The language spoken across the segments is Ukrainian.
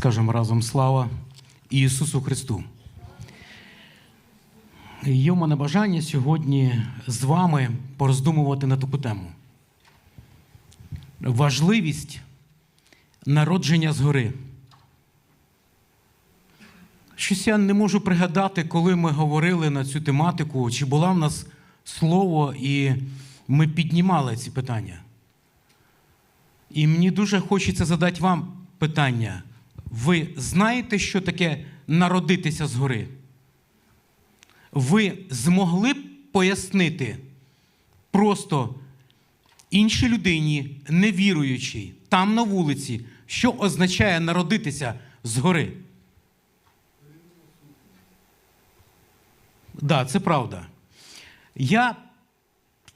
Скажемо разом слава Ісусу Христу. Є в мене бажання сьогодні з вами пороздумувати на таку тему. Важливість народження згори. Щось я не можу пригадати, коли ми говорили на цю тематику, чи була в нас слово, і ми піднімали ці питання. І мені дуже хочеться задати вам питання. Ви знаєте, що таке народитися згори? Ви змогли б пояснити просто іншій людині, невіруючій, там на вулиці, що означає народитися згори? Так, да, це правда. Я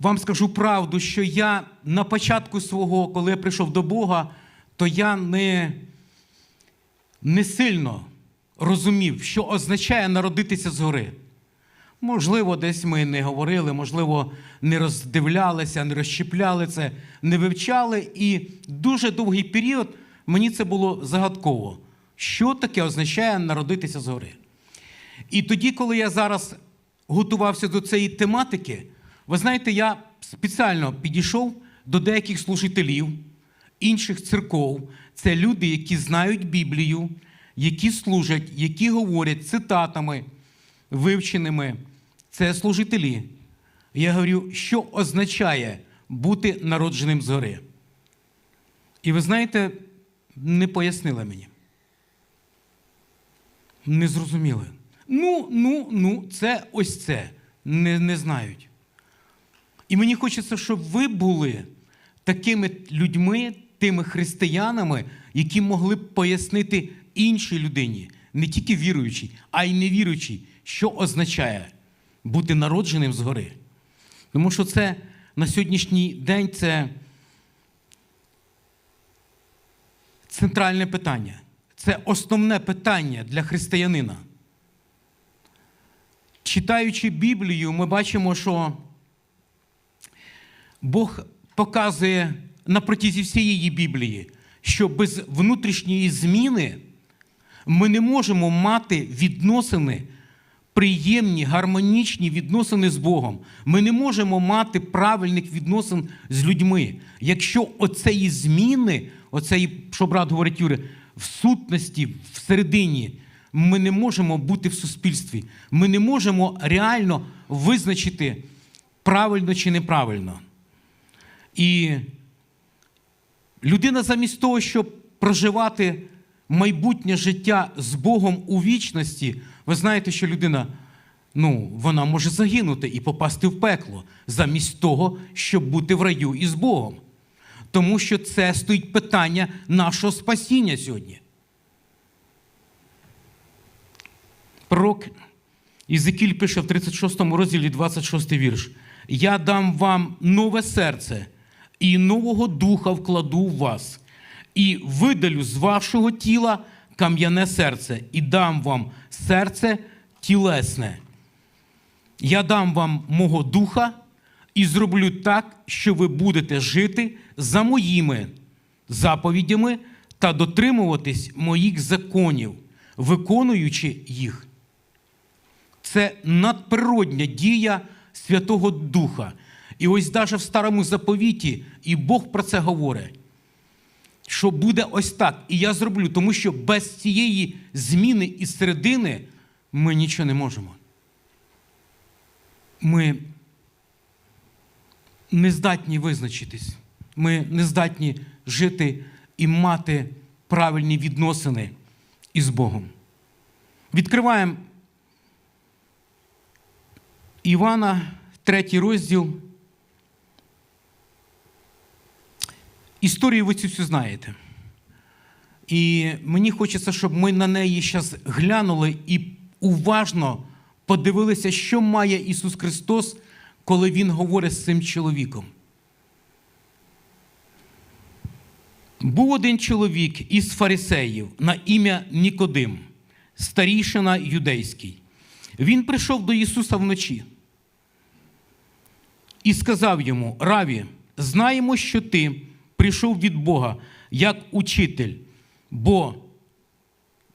вам скажу правду, що я на початку свого, коли я прийшов до Бога, то я не, не сильно розумів, що означає народитися згори. Можливо, десь ми не говорили, можливо, не роздивлялися, не розщепляли це, не вивчали. І дуже довгий період мені це було загадково. Що таке означає народитися згори? І тоді, коли я зараз готувався до цієї тематики, ви знаєте, я спеціально підійшов до деяких служителів інших церков. Це люди, які знають Біблію, які служать, які говорять цитатами вивченими. Це служителі. Я говорю, що означає бути народженим згори. І ви знаєте, не пояснили мені. Не зрозуміли. Ну, ну, ну, це ось це. Не, не знають. І мені хочеться, щоб ви були такими людьми, тими християнами, які могли б пояснити іншій людині, не тільки віруючій, а й невіруючій, що означає бути народженим згори. Тому що це на сьогоднішній день це центральне питання. Це основне питання для християнина. Читаючи Біблію, ми бачимо, що Бог показує на протязі всієї Біблії, що без внутрішньої зміни ми не можемо мати відносини, приємні, гармонічні відносини з Богом. Ми не можемо мати правильних відносин з людьми. Якщо оцеї зміни, оцеї, що брат говорить Юрій, в сутності, всередині, ми не можемо бути в суспільстві. Ми не можемо реально визначити правильно чи неправильно. І людина замість того, щоб проживати майбутнє життя з Богом у вічності, ви знаєте, що людина ну, вона може загинути і попасти в пекло, замість того, щоб бути в раю із Богом. Тому що це стоїть питання нашого спасіння сьогодні. Пророк Ізекіль пише в 36 розділі 26 вірш: Я дам вам нове серце, і нового духа вкладу в вас, і видалю з вашого тіла кам'яне серце, і дам вам серце тілесне. Я дам вам мого духа і зроблю так, що ви будете жити за моїми заповідями та дотримуватись моїх законів, виконуючи їх. Це надприродня дія Святого Духа. І ось навіть в старому заповіті, і Бог про це говорить, що буде ось так. І я зроблю, тому що без цієї зміни із середини ми нічого не можемо. Ми не здатні визначитись. Ми не здатні жити і мати правильні відносини із Богом. Відкриваємо Івана, третій розділ. Історію ви цю всю знаєте. І мені хочеться, щоб ми на неї зараз глянули і уважно подивилися, що має Ісус Христос, коли Він говорить з цим чоловіком. Був один чоловік із фарисеїв на ім'я Нікодим, старішина юдейський. Він прийшов до Ісуса вночі і сказав йому: Раві, знаємо, що ти прийшов від Бога як учитель, бо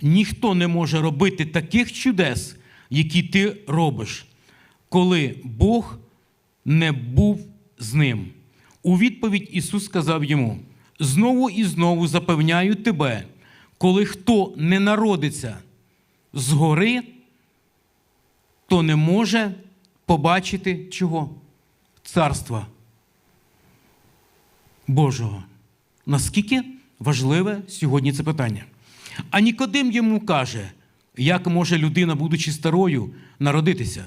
ніхто не може робити таких чудес, які ти робиш, коли Бог не був з ним. У відповідь Ісус сказав йому: знову і знову запевняю тебе, коли хто не народиться згори, то не може побачити чого? Царства Божого. Наскільки важливе сьогодні це питання? А Нікодим йому каже, як може людина, будучи старою, народитися?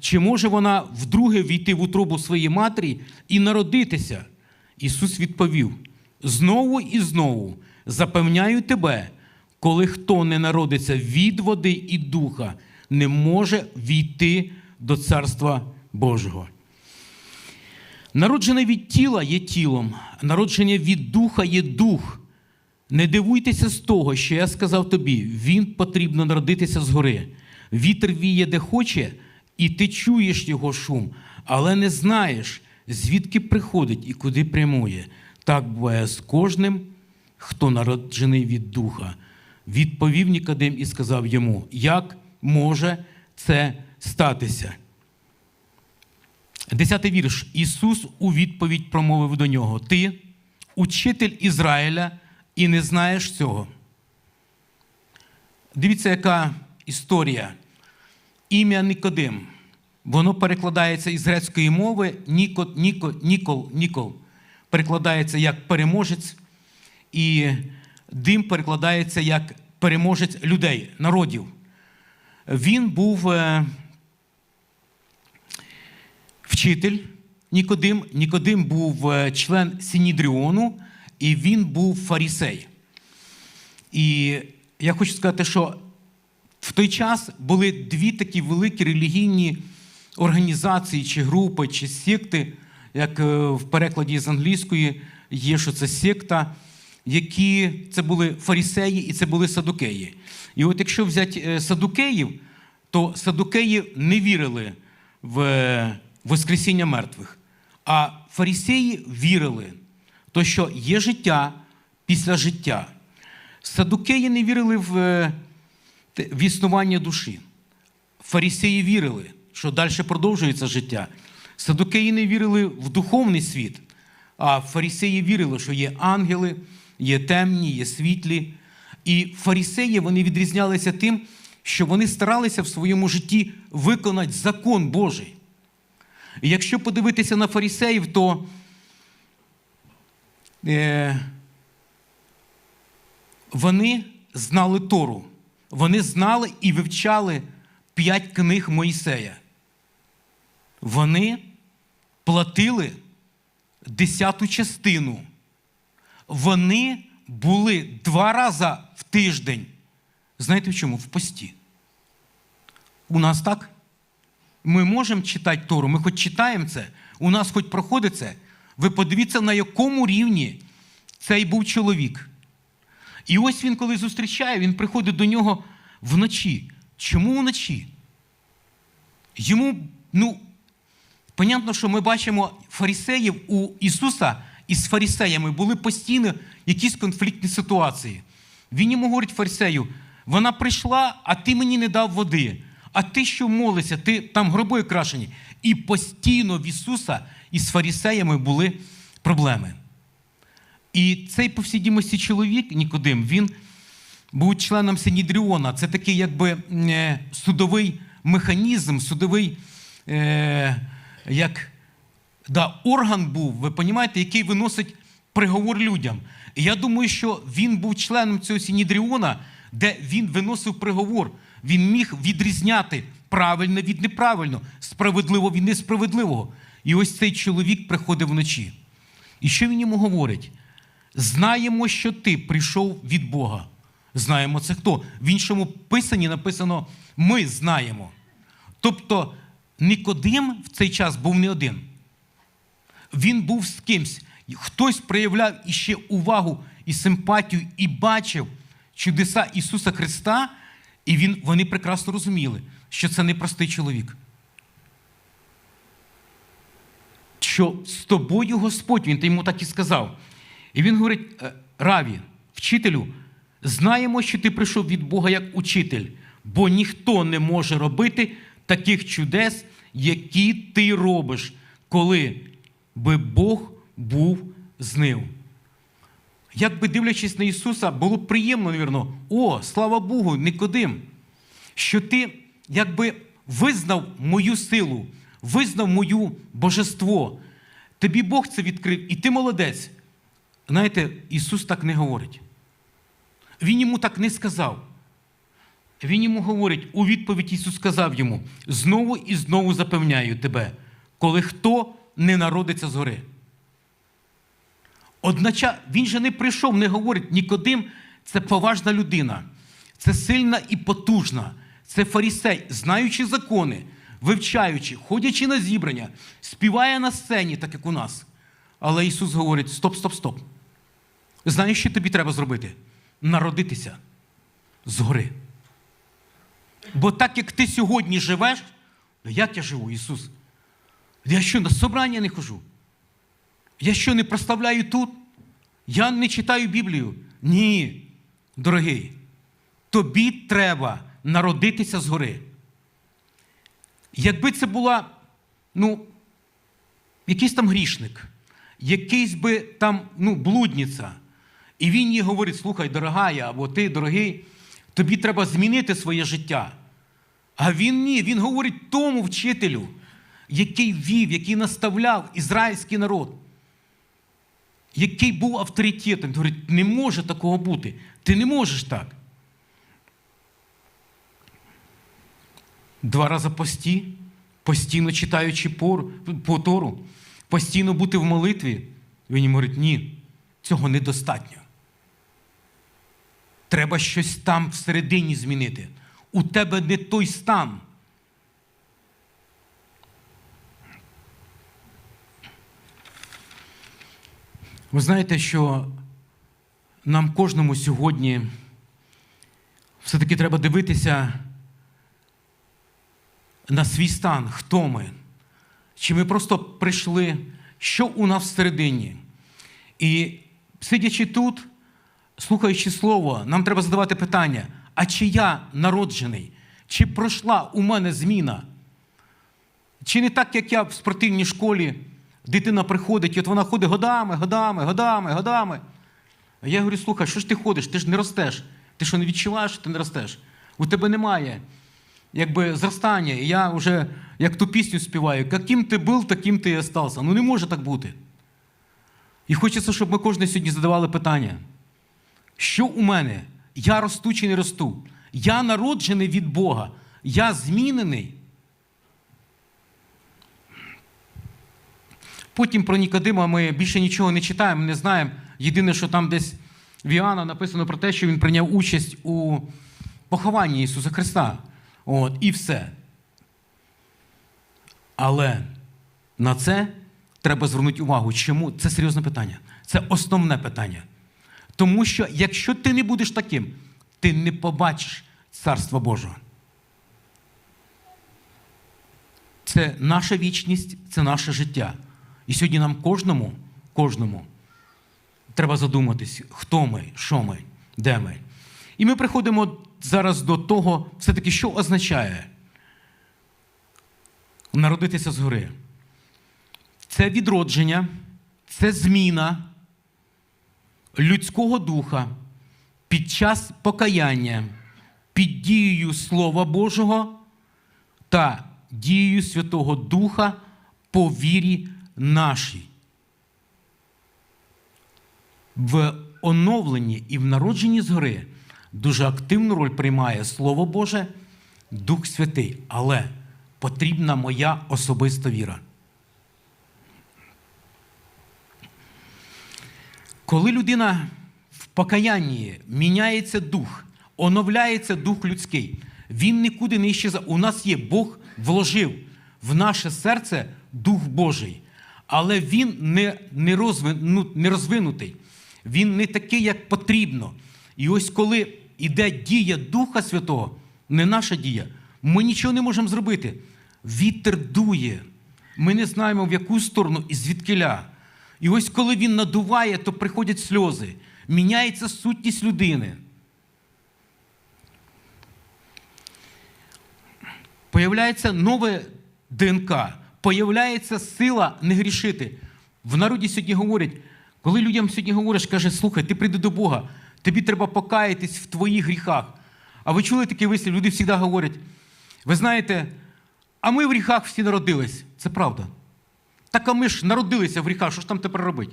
Чи може вона вдруге війти в утробу своєї матері і народитися? Ісус відповів: знову і знову запевняю тебе, коли хто не народиться від води і духа, не може війти до Царства Божого. Народжене від тіла є тілом, народження від духа є дух. Не дивуйтеся з того, що я сказав тобі, він потрібно народитися згори. Вітер віє, де хоче, і ти чуєш його шум, але не знаєш, звідки приходить і куди прямує. Так буває з кожним, хто народжений від духа. Відповів Нікодим і сказав йому, як може це статися. Десятий вірш. Ісус у відповідь промовив до нього: Ти, учитель Ізраїля, і не знаєш цього. Дивіться, яка історія. Ім'я Никодим. Воно перекладається із грецької мови Ніко, Ніко, Нікол, Нікол. Перекладається як переможець, і дим перекладається як переможець людей, народів. Він був е, вчитель Нікодим. Нікодим був е, член Сінідріону, і він був фарісей. І я хочу сказати, що в той час були дві такі великі релігійні організації, чи групи, чи секти, як е, в перекладі з англійської є, що це секта, які це були фарісеї і це були садукеї. І от якщо взяти е, садукеїв, то садукеї не вірили в Воскресіння мертвих, а фарисеї вірили, то що є життя після життя. Садукеї не вірили в, е, в існування душі. Фарисеї вірили, що далі продовжується життя. Садукеї не вірили в духовний світ, а фарисеї вірили, що є ангели, є темні, є світлі. І фарисеї вони відрізнялися тим, що вони старалися в своєму житті виконати закон Божий. І якщо подивитися на фарисеїв, то е, вони знали Тору. Вони знали і вивчали п'ять книг Моїсея. Вони платили десяту частину. Вони були два рази в тиждень. Знаєте в чому? В пості. У нас так? Ми можемо читати Тору, ми хоч читаємо це, у нас хоч проходить це. Ви подивіться, на якому рівні цей був чоловік. І ось він, коли зустрічає, він приходить до нього вночі. Чому вночі? Йому, ну, понятно, що ми бачимо фарисеїв у Ісуса із фарисеями були постійно якісь конфліктні ситуації. Він йому говорить фарисею: вона прийшла, а ти мені не дав води. А ти що молишся, ти там гроби крашені. І постійно в Ісуса із фарисеями були проблеми. І цей повсідімості чоловік, Нікодим, він був членом Синідріона. Це такий якби е, судовий механізм, судовий е, як да, орган був, ви розумієте, який виносить приговор людям. І я думаю, що він був членом цього Сінідріона, де він виносив приговор. Він міг відрізняти правильне від неправильного, справедливо від несправедливого. І ось цей чоловік приходить вночі. І що він йому говорить? Знаємо, що ти прийшов від Бога. Знаємо це хто? В іншому писанні написано ми знаємо. Тобто Никодим в цей час був не один. Він був з кимсь. Хтось проявляв іще увагу і симпатію, і бачив чудеса Ісуса Христа, і він, вони прекрасно розуміли, що це не простий чоловік. Що з тобою Господь, він йому так і сказав. І він говорить: «Е, Раві, вчителю, знаємо, що ти прийшов від Бога як учитель, бо ніхто не може робити таких чудес, які ти робиш, коли би Бог був з ним. Якби дивлячись на Ісуса, було приємно, навірно, о, слава Богу, Никодим, що ти якби визнав мою силу, визнав мою божество. Тобі Бог це відкрив, і ти молодець. Знаєте, Ісус так не говорить. Він йому так не сказав. Він йому говорить, у відповідь Ісус сказав йому: знову і знову запевняю тебе, коли хто не народиться згори. Однача він же не прийшов, не говорить Нікодим, це поважна людина, це сильна і потужна, це фарісей, знаючи закони, вивчаючи, ходячи на зібрання, співає на сцені, так як у нас. Але Ісус говорить: стоп, стоп, стоп. Знаєш, що тобі треба зробити? Народитися згори. Бо так як ти сьогодні живеш, ну як я живу, Ісус? Я що на собрання не хожу? Я що не проставляю тут? Я не читаю Біблію. Ні, дорогий, тобі треба народитися згори. Якби це була, ну, якийсь там грішник, якийсь би там ну, блудниця, і він їй говорить: слухай, дорога я, або ти, дорогий, тобі треба змінити своє життя. А він ні, він говорить тому вчителю, який вів, який наставляв ізраїльський народ, який був авторитетом. Говорить, не може такого бути. Ти не можеш так. Два рази пості, постійно читаючи пор, по Тору, постійно бути в молитві. Він йому говорить, ні, цього недостатньо. Треба щось там всередині змінити. У тебе не той стан. Ви знаєте, що нам кожному сьогодні все-таки треба дивитися на свій стан, хто ми. Чи ми просто прийшли, що у нас всередині. І сидячи тут, слухаючи слово, нам треба задавати питання: а чи я народжений? Чи пройшла у мене зміна? Чи не так, як я в спортивній школі, дитина приходить, і от вона ходить годами, годами, годами, годами. А я говорю, слухай, що ж ти ходиш? Ти ж не ростеш. Ти що не відчуваєш, що ти не ростеш? У тебе немає якби зростання. І я вже як ту пісню співаю, яким ти був, таким ти і остався. Ну не може так бути. І хочеться, щоб ми кожен сьогодні задавали питання. Що у мене? Я росту чи не росту? Я народжений від Бога. Я змінений. Потім про Нікодима ми більше нічого не читаємо, не знаємо. Єдине, що там десь в Іоанна написано про те, що він прийняв участь у похованні Ісуса Христа. От, І все. Але на це треба звернути увагу. Чому? Це серйозне питання. Це основне питання. Тому що якщо ти не будеш таким, ти не побачиш Царства Божого. Це наша вічність, це наше життя. І сьогодні нам кожному, кожному треба задуматись, хто ми, що ми, де ми. І ми приходимо зараз до того, все-таки, що означає народитися згори. Це відродження, це зміна людського духа під час покаяння, під дією Слова Божого та дією Святого Духа по вірі нашій. В оновленні і в народженні згори дуже активну роль приймає Слово Боже, Дух Святий, але потрібна моя особиста віра. Коли людина в покаянні міняється дух, оновляється дух людський, він нікуди не іщезає. У нас є Бог вложив в наше серце Дух Божий, але він не не, розвину, ну, не розвинутий, він не такий, як потрібно. І ось коли йде дія Духа Святого, не наша дія, ми нічого не можемо зробити. Вітер дує. Ми не знаємо, в яку сторону і звідкиля. І ось коли він надуває, то приходять сльози. Міняється сутність людини. Появляється нове ДНК появляється сила не грішити. В народі сьогодні говорять, коли людям сьогодні говориш, каже, слухай, ти прийди до Бога, тобі треба покаятись в твоїх гріхах. А ви чули такий вислів? Люди завжди говорять, ви знаєте, а ми в гріхах всі народились. Це правда. Так а ми ж народилися в гріхах, що ж там тепер робити?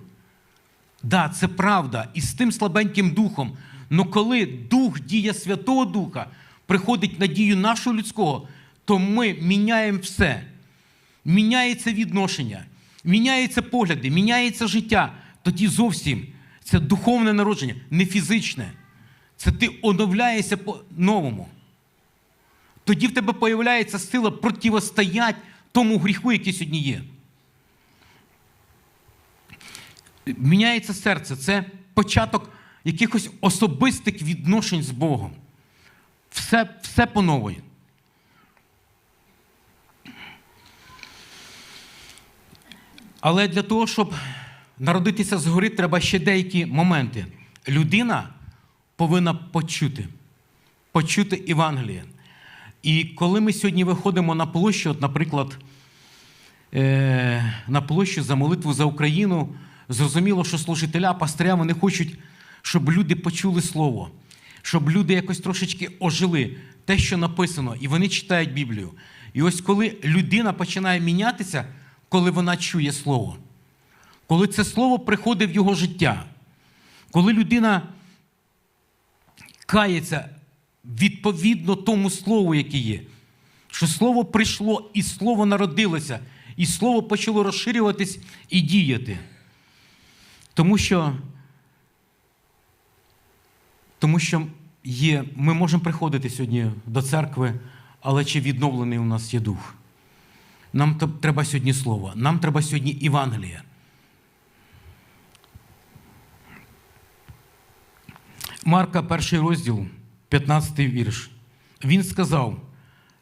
Да, це правда. І з тим слабеньким духом. Но коли дух, дія Святого Духа приходить на дію нашого людського, то ми міняємо все. Міняється відношення, міняються погляди, міняється життя. Тоді зовсім це духовне народження, не фізичне. Це ти оновляєшся по-новому. Тоді в тебе появляється сила противостояти тому гріху, який сьогодні є. Міняється серце. Це початок якихось особистих відношень з Богом. Все, все по Але для того, щоб народитися згори, треба ще деякі моменти. Людина повинна почути, почути Євангеліє. І коли ми сьогодні виходимо на площу, от, наприклад, е, на площу за молитву за Україну, зрозуміло, що служителя, пастиря, вони хочуть, щоб люди почули слово, щоб люди якось трошечки ожили те, що написано, і вони читають Біблію. І ось коли людина починає мінятися, коли вона чує слово, коли це слово приходить в його життя, коли людина кається відповідно тому слову, яке є, що слово прийшло, і слово народилося, і слово почало розширюватись і діяти. Тому що, тому що є, ми можемо приходити сьогодні до церкви, але чи відновлений у нас є дух? Нам треба сьогодні слово, нам треба сьогодні Євангелія. Марка, перший розділ, 15 вірш. Він сказав: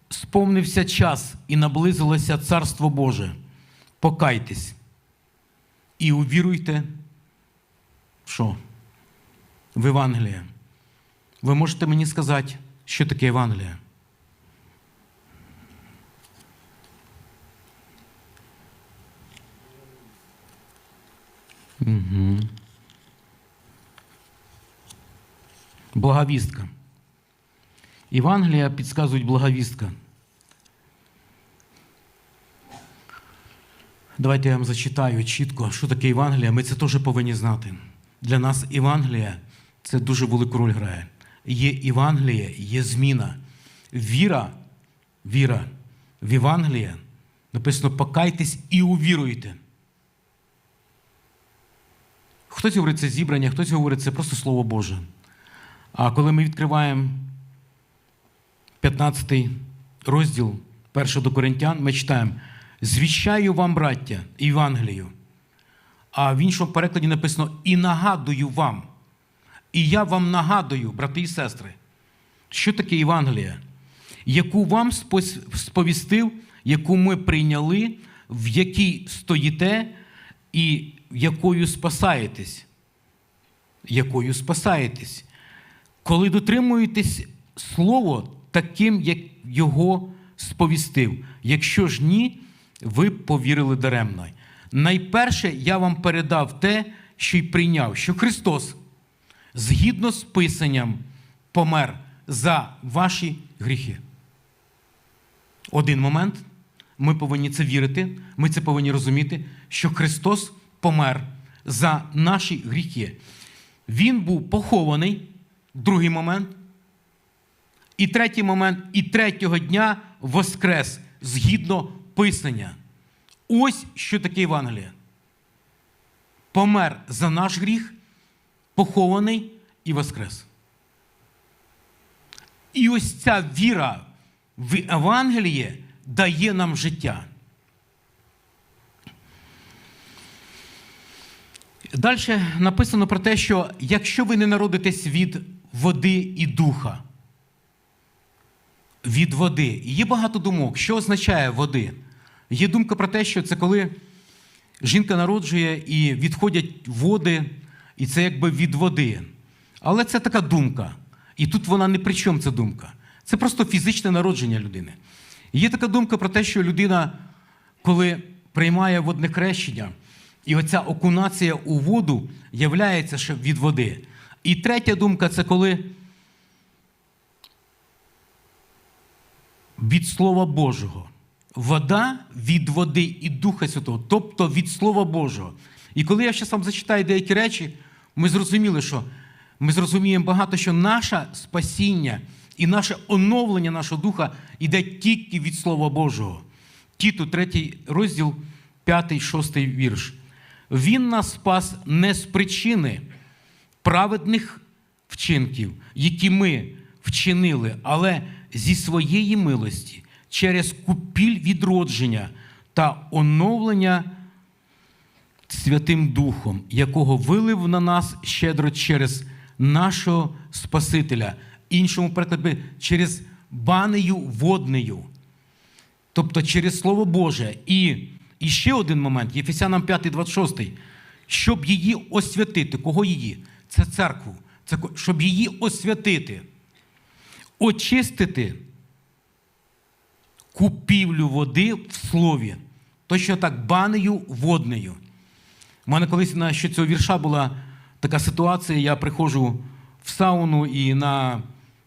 сповнився час і наблизилося Царство Боже. Покайтесь і увіруйте, що? В Євангеліє. Ви можете мені сказати, що таке Євангеліє? Угу. Благовістка. Євангелія підказують благовістка. Давайте я вам зачитаю чітко, що таке Євангелія. Ми це теж повинні знати. Для нас Євангелія це дуже велику роль грає. Є Євангеліє, є зміна. Віра, віра в Євангеліє написано покайтесь і увіруйте. Хтось говорить це зібрання, хтось говорить це просто Слово Боже. А коли ми відкриваємо 15 розділ 1 до Коринтян, ми читаємо: Звіщаю вам, браття, Євангелію. А в іншому перекладі написано і нагадую вам. І я вам нагадую, брати і сестри, що таке Євангелія, яку вам сповістив, яку ми прийняли, в якій стоїте і якою спасаєтесь. Якою спасаєтесь. Коли дотримуєтесь слово таким, як його сповістив. Якщо ж ні, ви повірили даремно. Найперше я вам передав те, що й прийняв, що Христос, згідно з Писанням, помер за ваші гріхи. Один момент. Ми повинні це вірити, ми це повинні розуміти, що Христос помер за наші гріхи. Він був похований, другий момент. І третій момент, і третього дня воскрес згідно Писання. Ось що таке Євангеліє. Помер за наш гріх, похований і воскрес. І ось ця віра в Євангеліє дає нам життя. Далі написано про те, що якщо ви не народитесь від води і духа, від води. Є багато думок, що означає води. Є думка про те, що це коли жінка народжує і відходять води, і це якби від води. Але це така думка. І тут вона не при чому ця думка. Це просто фізичне народження людини. Є така думка про те, що людина, коли приймає водне хрещення, і оця окунація у воду являється ще від води. І третя думка це коли від Слова Божого. Вода від води і Духа Святого, тобто від Слова Божого. І коли я зараз вам зачитаю деякі речі, ми зрозуміли, що ми зрозуміємо багато, що наше спасіння і наше оновлення нашого духа йде тільки від Слова Божого. Тіту, третій розділ, п'ятий, шостий вірш. Він нас спас не з причини праведних вчинків, які ми вчинили, але зі своєї милості через купіль відродження та оновлення Святим Духом, якого вилив на нас щедро через нашого Спасителя, іншому прикладі через банею воднею, тобто через Слово Боже. І, і ще один момент, Єфесянам 5, 26, щоб її освятити. Кого її? Це церкву. Це щоб її освятити, очистити купівлю води в слові. Точно так, банею воднею. У мене колись на що цього вірша була така ситуація. Я приходжу в сауну і на,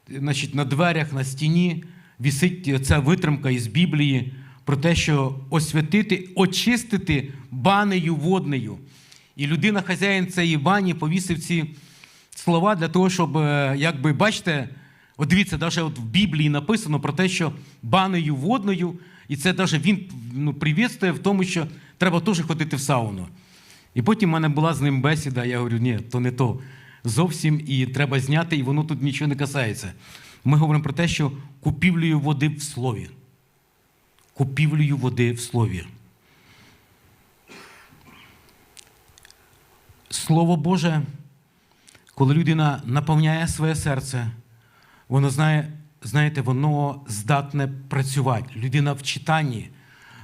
значить, на дверях, на стіні висить ця витримка із Біблії про те, що освятити, очистити банею воднею. І людина, хазяїн цієї бані, повісив ці слова для того, щоб, е, якби, бачите, от дивіться, навіть от в Біблії написано про те, що банею водною, і це навіть він ну, привітствує в тому, що треба теж ходити в сауну. І потім в мене була з ним бесіда, я говорю, ні, то не то. Зовсім і треба зняти, і воно тут нічого не касається. Ми говоримо про те, що купівлею води в слові. Купівлею води в слові. Слово Боже, коли людина наповняє своє серце, воно знає, знаєте, воно здатне працювати. Людина в читанні,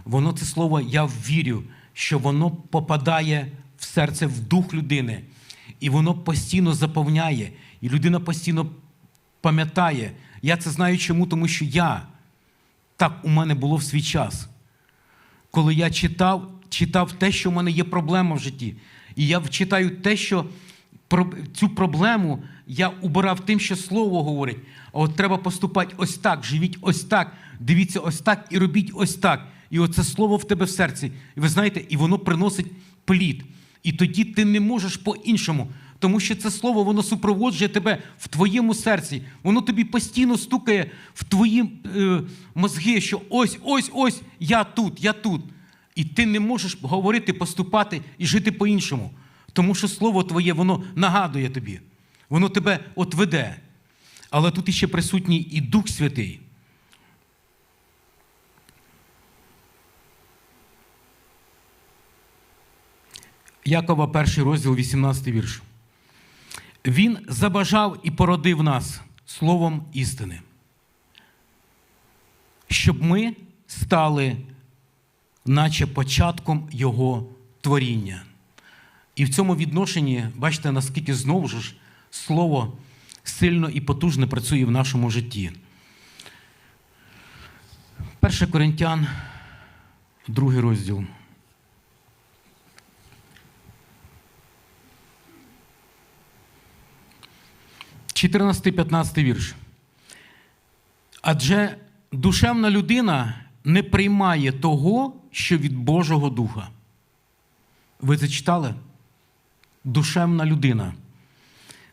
воно це слово, я вірю, що воно попадає в серце, в дух людини, і воно постійно заповняє, і людина постійно пам'ятає. Я це знаю чому, тому що я так у мене було в свій час коли я читав, читав те, що в мене є проблема в житті. І я читаю те, що цю проблему я убирав тим, що слово говорить. А от треба поступати ось так, живіть ось так, дивіться ось так і робіть ось так. І оце слово в тебе в серці. І ви знаєте, і воно приносить плід. І тоді ти не можеш по-іншому. Тому що це слово воно супроводжує тебе в твоєму серці. Воно тобі постійно стукає в твої е, мозги, що ось, ось, ось, я тут, я тут. І ти не можеш говорити, поступати і жити по-іншому. Тому що слово твоє, воно нагадує тобі, воно тебе от веде. Але тут іще присутній і Дух Святий. Якова, перший розділ, 18 вірш. Він забажав і породив нас словом істини, щоб ми стали, наче початком Його творіння. І в цьому відношенні, бачите, наскільки знову ж слово сильно і потужно працює в нашому житті. 1 Коринтян, другий розділ. – 14-15 вірш. Адже душевна людина не приймає того, що від Божого Духа. Ви це читали? Душевна людина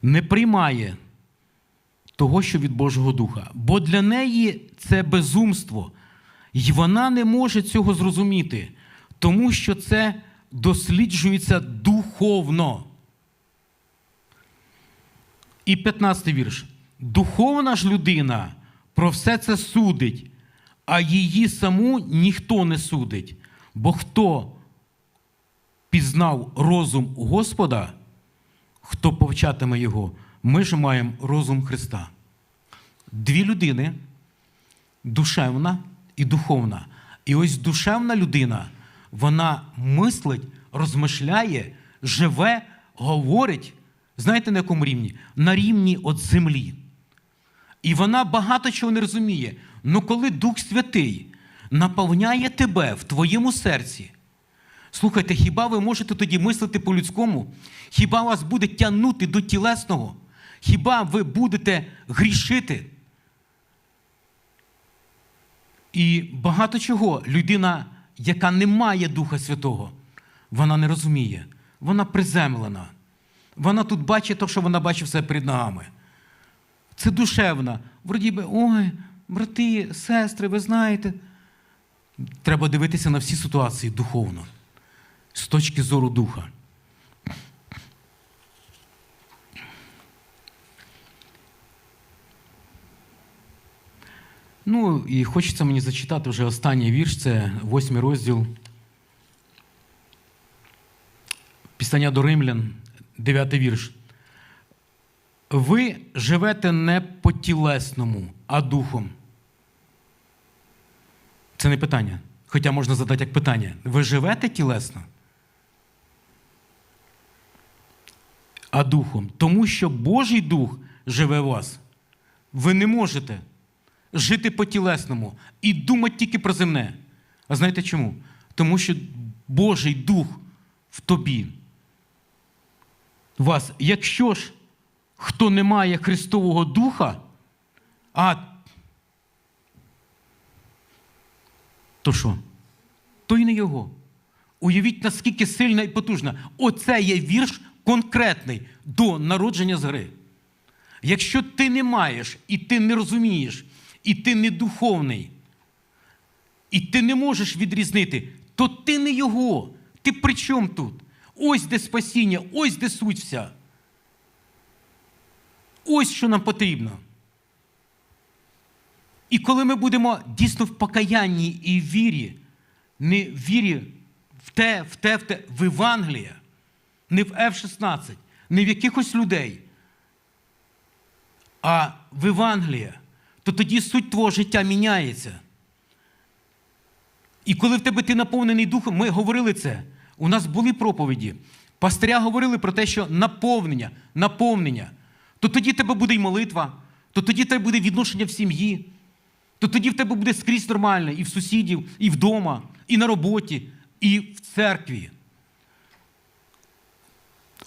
не приймає того, що від Божого Духа. Бо для неї це безумство, і вона не може цього зрозуміти, тому що це досліджується духовно. І 15 вірш. Духовна ж людина про все це судить, а її саму ніхто не судить. Бо хто пізнав розум Господа, хто повчатиме його, ми ж маємо розум Христа. Дві людини душевна і духовна. І ось душевна людина, вона мислить, розмишляє, живе, говорить. Знаєте, на якому рівні? На рівні от землі. І вона багато чого не розуміє. Ну коли Дух Святий наповняє тебе в твоєму серці. Слухайте, хіба ви можете тоді мислити по-людському? Хіба вас буде тягнути до тілесного? Хіба ви будете грішити? І багато чого людина, яка не має Духа Святого, вона не розуміє. Вона приземлена. Вона тут бачить те, що вона бачить все перед ногами. Це душевна. Вроді би, ой, брати, сестри, ви знаєте. Треба дивитися на всі ситуації духовно, з точки зору духа. Ну, і хочеться мені зачитати вже останній вірш, це восьмий розділ. Пісання до римлян, дев'ятий вірш. Ви живете не по тілесному, а духом. Це не питання. Хоча можна задати як питання. Ви живете тілесно? А духом. Тому що Божий дух живе в вас. Ви не можете жити по тілесному і думати тільки про земне. А знаєте чому? Тому що Божий дух в тобі. Вас, якщо ж хто не має Христового Духа, а то що? То й не його. Уявіть, наскільки сильна і потужна. Оце є вірш конкретний до народження згори. Якщо ти не маєш, і ти не розумієш, і ти не духовний, і ти не можеш відрізнити, то ти не його. Ти при чому тут? Ось де спасіння, ось де суть вся. Ось що нам потрібно. І коли ми будемо дійсно в покаянні і в вірі, не в вірі в те, в те, в те, в Євангелія, не в F-16, не в якихось людей, а в Євангелія, то тоді суть твого життя міняється. І коли в тебе ти наповнений духом, ми говорили це. У нас були проповіді. Пастиря говорили про те, що наповнення, наповнення. То тоді в тебе буде й молитва, то тоді в тебе буде відношення в сім'ї, то тоді в тебе буде скрізь нормально і в сусідів, і вдома, і на роботі, і в церкві.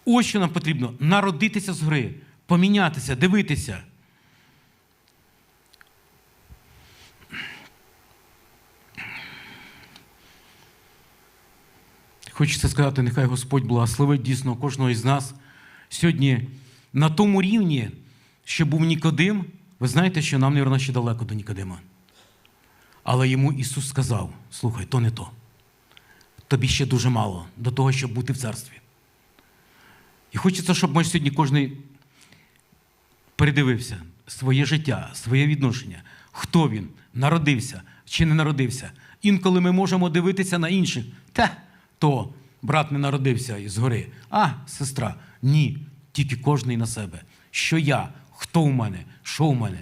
Ось що нам потрібно народитися з гри, помінятися, дивитися. Хочеться сказати, нехай Господь благословить дійсно кожного із нас сьогодні на тому рівні, що був Нікодим. Ви знаєте, що нам, мабуть, ще далеко до Нікодима. Але йому Ісус сказав: слухай, то не то. Тобі ще дуже мало до того, щоб бути в царстві. І хочеться, щоб ми сьогодні кожен передивився своє життя, своє відношення, хто він, народився чи не народився. Інколи ми можемо дивитися на інших. Та, то брат не народився із гори. А, сестра, ні, тільки кожний на себе. Що я, хто в мене, що в мене.